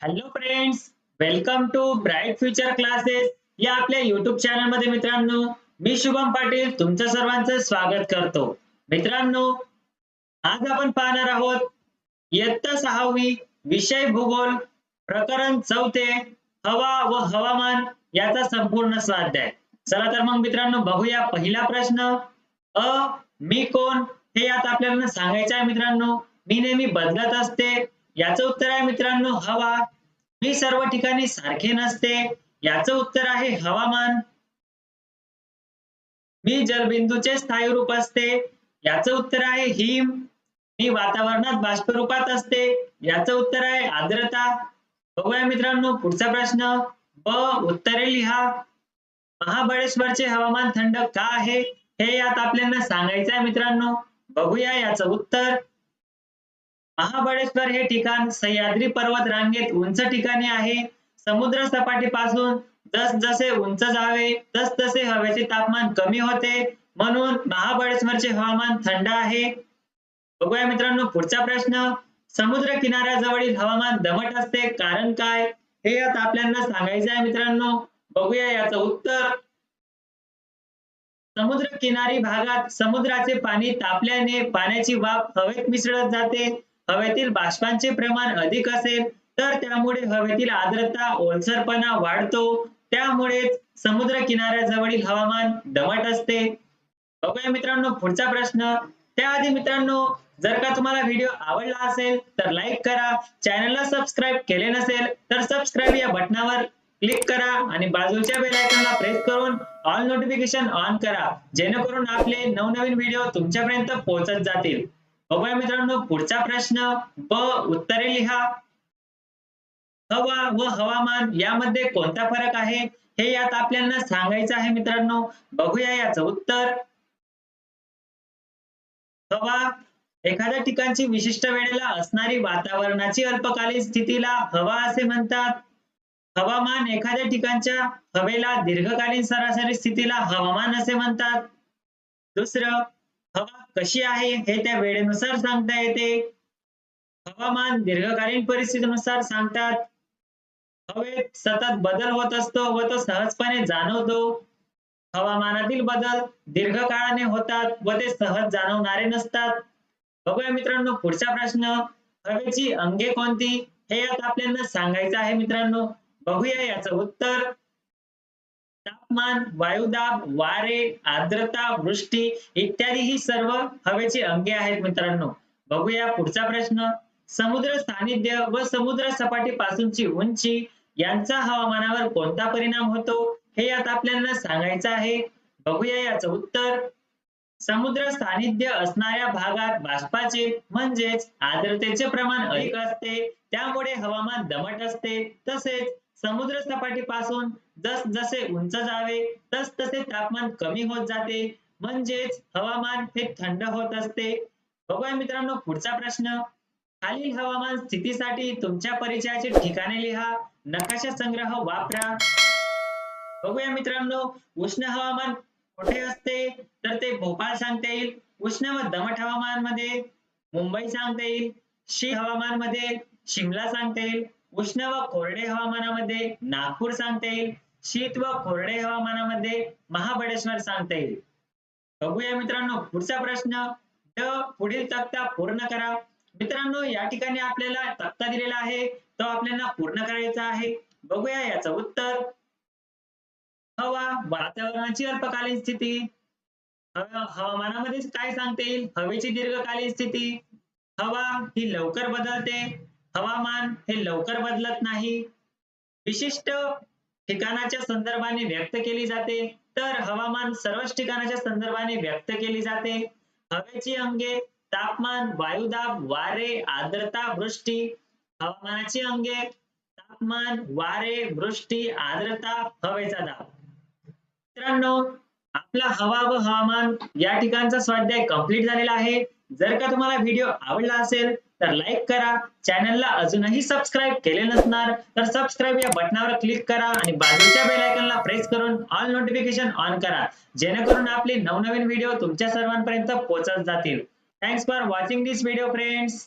Hello friends welcome to Bright Future Classes या आपल्या YouTube चॅनलमध्ये मित्रांनो मी शुभम पाटील तुमचं सर्वांचं स्वागत करतो. मित्रांनो आज आपण पाहणार आहोत इयत्ता सहावी विषय भूगोल प्रकरण चौथे हवा व हवामान याचा संपूर्ण स्वाध्याय. चला तर मग मित्रांनो बघूया पहिला प्रश्न. अ मी कोण? हे यात आपल्याला सांगायचं आहे मित्रांनो. मी नेहमी बदलत असते. याचं उत्तर आहे मित्रांनो हवा. मी सर्व ठिकाणी सारखे नसते. याचं उत्तर आहे हवामान. मी जलबिंदूचे स्थायी रूप असते. याचं उत्तर आहे हिम. मी वातावरणात बाष्परूपात असते. याचं उत्तर आहे आर्द्रता. बघूया मित्रांनो पुढचा प्रश्न. ब उत्तरे लिहा. महाबळेश्वरचे हवामान थंड का आहे? हे यात आपल्याला सांगायचं आहे मित्रांनो. बघूया याचं उत्तर. महाबळेश्वर हे ठिकाण सह्याद्री पर्वत रांगेत उंच ठिकाणी आहे. समुद्र सपाटीपासून जस जसे उंच जावे तस तसे हवेचे तापमान कमी होते. म्हणून महाबळेश्वरचे हवामान थंड आहे. बघूया मित्रांनो पुढचा प्रश्न. समुद्र किनाऱ्याजवळील हवामान दमट असते. कारण काय? हे यात आपल्याला सांगायचं आहे मित्रांनो. बघूया याचं उत्तर. समुद्र किनारी भागात समुद्राचे पाणी तापल्याने पाण्याची वाफ हवेत मिसळत जाते. हवेतील बाष्पांचे प्रमाण अधिक असेल तर त्यामुळे हवेतील आर्द्रता ओलसरपणा वाढतो. त्यामुळेच समुद्र किनाऱ्याजवळील हवामान दमट असते. बघूया मित्रांनो पुढचा प्रश्न. त्याआधी मित्रांनो जर का तुम्हाला व्हिडिओ आवडला असेल तर लाईक करा. चॅनलला सबस्क्राईब केले नसेल तर सबस्क्राईब या बटनावर क्लिक करा आणि बाजूच्या बेल आयकॉनला प्रेस करून ऑल नोटिफिकेशन ऑन करा जेणेकरून आपले नवनवीन व्हिडिओ तुमच्यापर्यंत पोहोचत जातील. बघूया मित्रांनो पुढचा प्रश्न ब उत्तरे लिहा. हवा व हवामान यामध्ये कोणता फरक आहे? हे यात आपल्याला सांगायचं आहे मित्रांनो. बघूया याचं उत्तर. हवा एखाद्या ठिकाणची विशिष्ट वेळेला असणारी वातावरणाची अल्पकालीन स्थितीला हवा असे म्हणतात. हवामान एखाद्या ठिकाणच्या हवेला दीर्घकालीन सरासरी स्थितीला हवामान असे म्हणतात. दुसरं हवा कशी आहे हे त्या वेळेनुसार सांगता येते. हवामान दीर्घकालीन परिस्थितीनुसार सांगतात. हवेत सतत बदल होत असतो व तो सहजपणे जाणवतो. हवामानातील बदल दीर्घकाळाने होतात व ते सहज जाणवणारे नसतात. बघूया मित्रांनो पुढचा प्रश्न. हवेची अंगे कोणती? हे यात आपल्याला सांगायचं आहे मित्रांनो. बघूया याचं उत्तर. तापमान वायुदाब वारे आर्द्रता वृष्टी इत्यादी ही सर्व हवेची अंगे आहेत मित्रांनो. बघूया पुढचा प्रश्न. समुद्र सानिध्य व समुद्र सपाटीपासूनची उंची यांचा हवामानावर कोणता परिणाम होतो? हे यात आपल्याला सांगायचं आहे. बघूया याचं उत्तर. समुद्र सानिध्य असणाऱ्या भागात बाष्पाचे म्हणजेच आर्द्रतेचे प्रमाण अधिक असते. त्यामुळे हवामान दमट असते. तसेच समुद्र सपाटीपासून जस जसे उंच जावे तस तसे तापमान कमी होत जाते. म्हणजेच हवामान हे थंड होत असते. बघूया मित्रांनो पुढचा प्रश्न. खालील हवामान स्थितीसाठी तुमच्या परिचयाचे ठिकाणे लिहा. नकाशा संग्रह वापरा. बघूया मित्रांनो उष्ण हवामान कुठे असते? तर ते भोपाळ सांगता येईल. उष्ण व दमट हवामानमध्ये मुंबई सांगता येईल. शी हवामानमध्ये शिमला सांगता येईल. उष्ण व कोरडे हवामानामध्ये नागपूर सांगता येईल शीत व कोरडे हवामानामध्ये महाबळेश्वर सांगता येईल. बघूया मित्रांनो पुढचा प्रश्न ड पुढील तक्ता पूर्ण करा. मित्रांनो या ठिकाणी आपल्याला तक्ता दिलेला आहे तो आपल्याला पूर्ण करायचा आहे. बघूया याचं उत्तर. हवा वातावरणाची अल्पकालीन स्थिती. हवामानामध्ये काय सांगता येईल? हवेची दीर्घकालीन स्थिती. हवा ही लवकर बदलते. हवामान हे लवकर बदलत नाही. विशिष्ट ठिकाणाच्या संदर्भाने व्यक्त केली जाते. तर हवामान सर्वच ठिकाणाच्या संदर्भाने व्यक्त केली जाते. हवेची अंगे तापमान वायुदाब वारे आर्द्रता वृष्टी. हवामानाची अंगे तापमान वारे वृष्टी आर्द्रता हवेचा दाब. मित्रांनो आपला हवा व हवामान या ठिकाणचा स्वाध्याय कंप्लीट झालेला आहे. जर का तुम्हाला व्हिडिओ आवडला असेल तर लाईक करा. चॅनलला अजूनही सबस्क्राईब केले नसणार तर सबस्क्राईब या बटनावर क्लिक करा आणि बाजूच्या बेल आयकॉनला प्रेस करून ऑल नोटिफिकेशन ऑन करा. जेणेकरून आपले नवनवीन व्हिडिओ तुमच्या सर्वांपर्यंत पोहोचत जातील. Thanks for watching this video friends